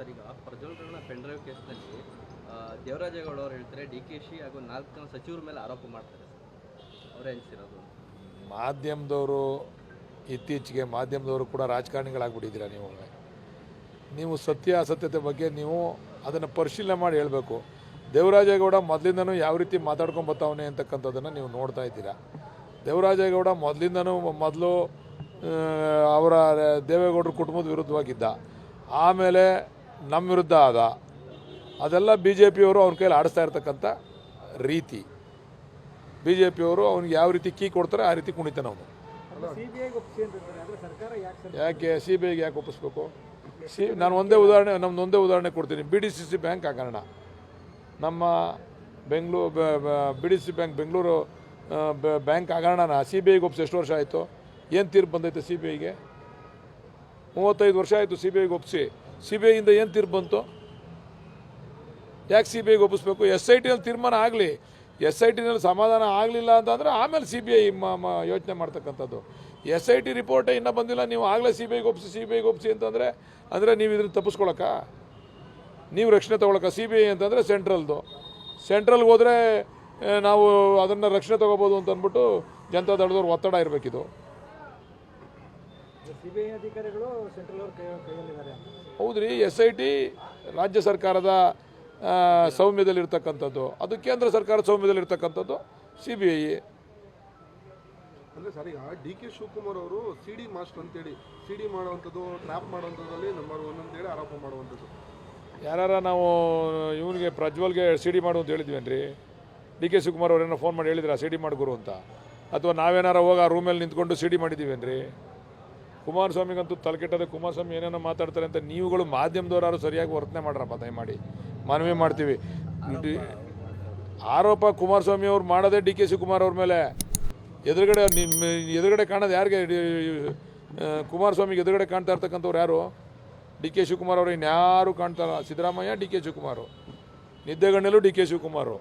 Sir, ಈಗ ಪ್ರಜ್ವಲ್ಗಳನ್ನ pen drive ಕೇಸ್ನಲ್ಲಿ ದೇವರಾಜೇಗೌಡ ಅವರು ಹೇಳ್ತಾರೆ, ಡಿ ಕೆ ಶಿ ಹಾಗೂ ನಾಲ್ಕು ಜನ ಸಚಿವರ ಮೇಲೆ ಆರೋಪ ಮಾಡ್ತಾರೆ ಅವರೇ ಅನಿಸಿರೋದು ಮಾಧ್ಯಮದವರು ಇತ್ತೀಚೆಗೆ ಮಾಧ್ಯಮದವರು ಕೂಡ ರಾಜಕಾರಣಿಗಳಾಗ್ಬಿಟ್ಟಿದ್ದೀರಾ ನೀವು? ನೀವು ಸತ್ಯ, ಅಸತ್ಯತೆ ಬಗ್ಗೆ ನೀವು ಅದನ್ನು ಪರಿಶೀಲನೆ ಮಾಡಿ ಹೇಳಬೇಕು. ದೇವರಾಜೇಗೌಡ ಮೊದಲಿಂದನೂ ಯಾವ ರೀತಿ ಮಾತಾಡ್ಕೊಂಡು ಬರ್ತಾವನೆ ಅಂತಕ್ಕಂಥದ್ದನ್ನು ನೀವು ನೋಡ್ತಾ ಇದ್ದೀರಾ? ದೇವರಾಜೇಗೌಡ ಮೊದಲಿಂದನೂ ಮೊದಲು ಅವರ ದೇವೇಗೌಡರ ಕುಟುಂಬದ ವಿರುದ್ಧವಾಗಿದ್ದ. ಆಮೇಲೆ ನಮ್ಮ ವಿರುದ್ಧ ಆದ. ಅದೆಲ್ಲ ಬಿ ಜೆ ಪಿಯವರು ಅವ್ರ ಕೈಯಲ್ಲಿ ಆಡಿಸ್ತಾ ಇರ್ತಕ್ಕಂಥ ರೀತಿ. ಬಿ ಜೆ ಪಿಯವರು ಅವ್ನಿಗೆ ಯಾವ ರೀತಿ ಕೀ ಕೊಡ್ತಾರೆ ಆ ರೀತಿ ಕುಣಿತಾನೆ ಅವನು. ಯಾಕೆ ಸಿ ಬಿ ಐಗೆ ಯಾಕೆ ಒಪ್ಪಿಸ್ಬೇಕು? ಸಿ ನಾನು ಒಂದೇ ಉದಾಹರಣೆ ನಮ್ದು ಒಂದೇ ಉದಾಹರಣೆ ಕೊಡ್ತೀನಿ. B D C C bank ಹಗರಣ ನಮ್ಮ Bengaluru B D C bank Bengaluru bank ಹಗರಣನ C B ಐಗೆ ಒಪ್ಪಿಸಿ ಎಷ್ಟು ವರ್ಷ ಆಯಿತು? ಏನು ತೀರ್ಪು ಬಂದೈತೆ ಸಿ ಬಿ ಐಗೆ ಮೂವತ್ತೈದು ವರ್ಷ ಆಯಿತು ಸಿ ಬಿ ಐಗೆ ಒಪ್ಪಿಸಿ. ಸಿ ಬಿ ಐಯಿಂದ ಏನು ತೀರ್ಪು ಬಂತು? ಯಾಕೆ ಸಿ ಬಿ ಐಗೆ ಒಪ್ಪಿಸ್ಬೇಕು? ಎಸ್ ಐ ಟಿನಲ್ಲಿ ತೀರ್ಮಾನ ಆಗಲಿ. ಎಸ್ ಐ ಟಿನಲ್ಲಿ ಸಮಾಧಾನ ಆಗಲಿಲ್ಲ ಅಂತಂದರೆ ಆಮೇಲೆ ಸಿ ಬಿ ಐ ಯೋಚನೆ ಮಾಡ್ತಕ್ಕಂಥದ್ದು. ಎಸ್ ಐ ಟಿ ರಿಪೋರ್ಟೇ ಇನ್ನೂ ಬಂದಿಲ್ಲ. ನೀವು ಆಗಲೇ ಸಿ ಬಿ ಐಗೆ ಒಪ್ಪಿಸಿ ಸಿ ಬಿ ಐಗೆ ಒಪ್ಪಿಸಿ ಅಂತಂದರೆ, ಅಂದರೆ ನೀವು ಇದನ್ನು ತಪ್ಪಿಸ್ಕೊಳಕ್ಕ ನೀವು ರಕ್ಷಣೆ ತೊಗೊಳಕ? ಸಿ ಬಿ ಐ ಅಂತಂದರೆ ಸೆಂಟ್ರಲ್ದು. ಸೆಂಟ್ರಲ್ಗೆ ಹೋದರೆ ನಾವು ಅದನ್ನು ರಕ್ಷಣೆ ತೊಗೋಬೋದು ಅಂತ ಅಂದ್ಬಿಟ್ಟು ಜನತಾ ದಳದವ್ರು ಒತ್ತಡ ಇರಬೇಕಿದು. ಸಿಬಿಐ ಅಧಿಕಾರಿಗಳು ಸೆಂಟ್ರಲ್ ಅವ್ರ ಕೈ ಕೈಯಲ್ಲಿದ್ದಾರೆ ಹೌದ್ರಿ ಎಸ್ ಐ ಟಿ ರಾಜ್ಯ ಸರ್ಕಾರದ ಸೌಮ್ಯದಲ್ಲಿರ್ತಕ್ಕಂಥದ್ದು. ಅದು ಕೇಂದ್ರ ಸರ್ಕಾರದ ಸೌಮ್ಯದಲ್ಲಿರ್ತಕ್ಕಂಥದ್ದು ಸಿ ಬಿ ಐ ಅಂದ್ರೆ ಸರ್ ಈಗ ಡಿ ಕೆ ಶಿವಕುಮಾರ್ ಅವರು ಸಿ ಡಿ ಮಾಸ್ಟರ್ ಅಂತೇಳಿ ಸಿ ಡಿ ಮಾಡುವಂಥದ್ದು ಟ್ರ್ಯಾಪ್ ಮಾಡುವಂಥದ್ರಲ್ಲಿ ನಂಬರ್ ಒನ್ ಅಂತೇಳಿ ಆರೋಪ ಮಾಡುವಂಥದ್ದು. ಯಾರು ನಾವು ಇವನಿಗೆ ಪ್ರಜ್ವಲ್ಗೆ ಸಿ ಡಿ ಮಾಡು ಅಂತ ಹೇಳಿದ್ವೇನ್ರಿ? ಡಿ ಕೆ ಶಿವಕುಮಾರ್ ಅವ್ರೇನೋ ಫೋನ್ ಮಾಡಿ ಹೇಳಿದ್ರ ಸಿ ಡಿ ಗುರು ಅಂತ? ಅಥವಾ ನಾವೇನಾರ ಹೋಗಿ ಆ ರೂಮಲ್ಲಿ ನಿಂತ್ಕೊಂಡು ಸಿ ಡಿ ಮಾಡಿದ್ದೀವೇನ್ರಿ? ಕುಮಾರಸ್ವಾಮಿಗಂತೂ ತಲೆಕೆಟ್ಟದೆ, ಕುಮಾರಸ್ವಾಮಿ ಏನೇನೋ ಮಾತಾಡ್ತಾರೆ ಅಂತ ನೀವುಗಳು ಮಾಧ್ಯಮದವರಾರು ಸರಿಯಾಗಿ ವರ್ತನೆ ಮಾಡ್ರಪ್ಪ ದಯಮಾಡಿ. ಮನವಿ ಮಾಡ್ತೀವಿ. ಆರೋಪ ಕುಮಾರಸ್ವಾಮಿ ಅವ್ರು ಮಾಡೋದೇ ಡಿ ಕೆ ಶಿವಕುಮಾರ್ ಅವ್ರ ಮೇಲೆ. ಎದುರುಗಡೆ ನಿಮ್ಮ ಎದುರುಗಡೆ ಕಾಣೋದು ಯಾರಿಗೆ? ಕುಮಾರಸ್ವಾಮಿಗೆ ಎದುರುಗಡೆ ಕಾಣ್ತಾ ಇರ್ತಕ್ಕಂಥವ್ರು ಯಾರು? ಡಿ ಕೆ ಶಿವಕುಮಾರ್ ಅವರು ಇನ್ಯಾರು ಕಾಣ್ತಾರ ಸಿದ್ದರಾಮಯ್ಯ, ಡಿ ಕೆ ಶಿವಕುಮಾರು. ನಿದ್ದೆಗಣ್ಣಲ್ಲೂ ಡಿ ಕೆ ಶಿವಕುಮಾರು.